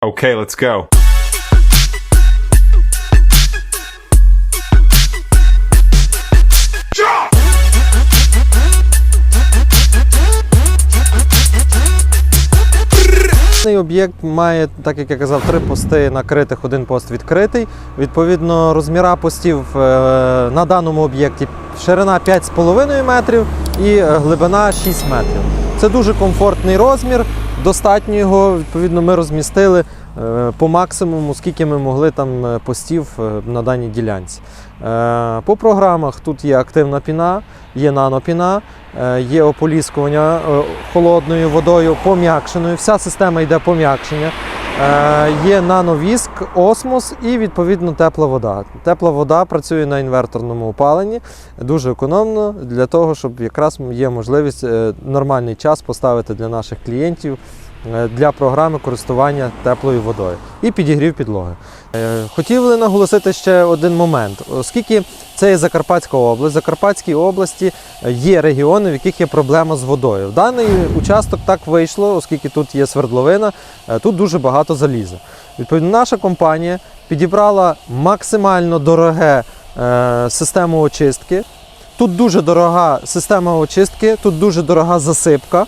Okay, let's go. Цей об'єкт має, так як я казав, три пости накритих, один пост відкритий. Відповідно, розміра постів е, на даному об'єкті ширина 5,5 метрів і е, глибина 6 метрів. Це дуже комфортний розмір. Достатньо його. Відповідно, ми розмістили е, по максимуму, скільки ми могли там е, постів е, на даній ділянці. По програмах тут є активна піна, є нанопіна, є ополіскування холодною водою, пом'якшеною. Вся система йде пом'якшення. Е, Є нановіск, осмос і відповідно тепла вода. Тепла вода працює на інверторному опаленні дуже економно для того, щоб якраз є можливість е, нормальний час поставити для наших клієнтів для програми користування теплою водою і підігрів підлоги. Е, Хотіли наголосити ще один момент, оскільки це є Закарпатська область. В Закарпатській області е, є регіони, в яких є проблема з водою. В даний участок так вийшло, оскільки тут є свердловина, е, тут дуже багато заліза. Відповідно, наша компанія підібрала максимально дороге е, систему очистки. Тут дуже дорога система очистки, тут дуже дорога засипка.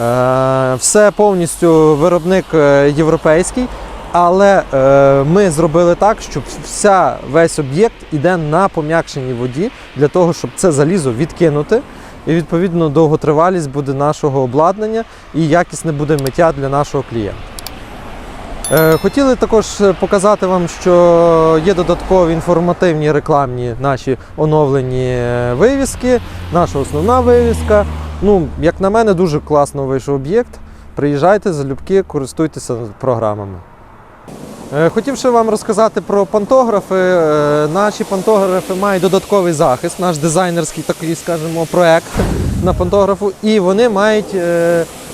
Е, Все повністю виробник е, європейський, але е, ми зробили так, щоб вся, весь об'єкт іде на пом'якшеній воді для того, щоб це залізо відкинути. І відповідно довготривалість буде нашого обладнання і якісне буде миття для нашого клієнта. Е, Хотіли також показати вам, що є додаткові інформативні рекламні наші оновлені е, вивіски, наша основна вивіска. Ну, як на мене, дуже класно вийшов об'єкт. Приїжджайте, залюбки, користуйтеся програмами. Е, Хотів ще вам розказати про пантографи. Наші пантографи мають додатковий захист, наш дизайнерський такий, скажімо, проект на пантографу, і вони мають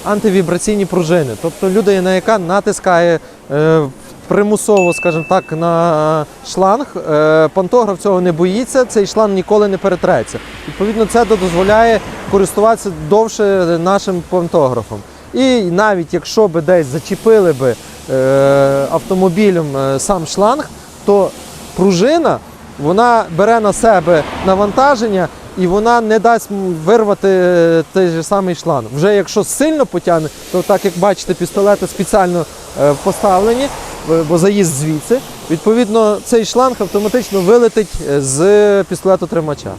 антивібраційні пружини. Тобто людина, яка натискає примусово, скажімо так, на шланг, е, пантограф цього не боїться, цей шланг ніколи не перетреться. Відповідно, це дозволяє користуватися довше нашим пантографом. І навіть якщо би десь зачепили би е, автомобілем е, сам шланг, то пружина вона бере на себе навантаження і вона не дасть вирвати е, той же самий шланг. Вже якщо сильно потягне, то так як бачите, пістолети спеціально е, поставлені, бо заїзд звідси. Відповідно, цей шланг автоматично вилетить е, з пістолету тримача.